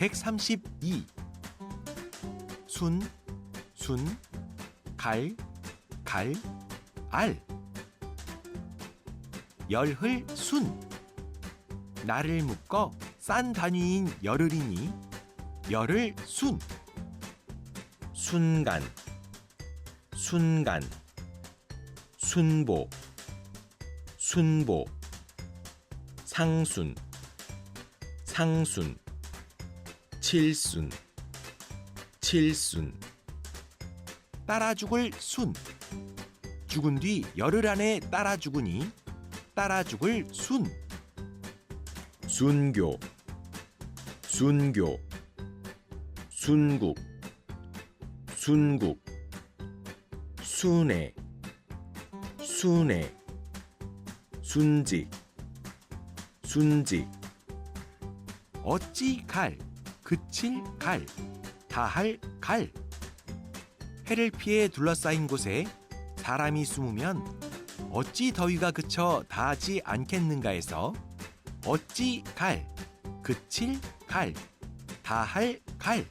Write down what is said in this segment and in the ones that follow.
132 순, 순, 갈, 갈, 알. 열흘 순. 나를 묶어 싼 단위인 열흘이니 열흘 순. 순간 순간. 순보 순보. 상순 상순 칠순 칠순. 따라 죽을 순. 죽은 뒤 열흘 안에 따라 죽으니 따라 죽을 순. 순교 순교. 순국 순국. 순회 순회 순직 순직. 어찌 갈 그칠 갈 다할 갈. 해를 피해 둘러싸인 곳에 사람이 숨으면 어찌 더위가 그쳐 다하지 않겠는가 해서 어찌 갈 그칠 갈 다할 갈.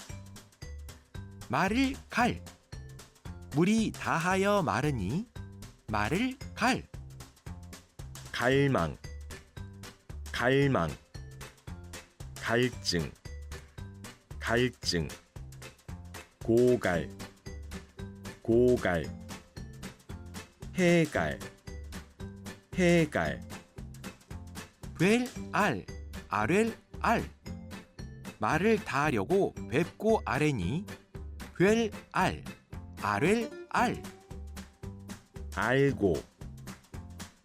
말을 갈. 물이 다하여 마르니 말을 갈. 갈망 갈망 갈증 갈증 고갈 고갈 해갈 해갈 뵐알 아랠 알. 말을 다 하려고 뵙고 아래니 뵐알 아랠 알. 알고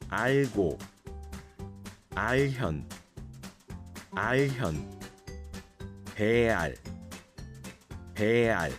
알고 알현 알현 배알 배알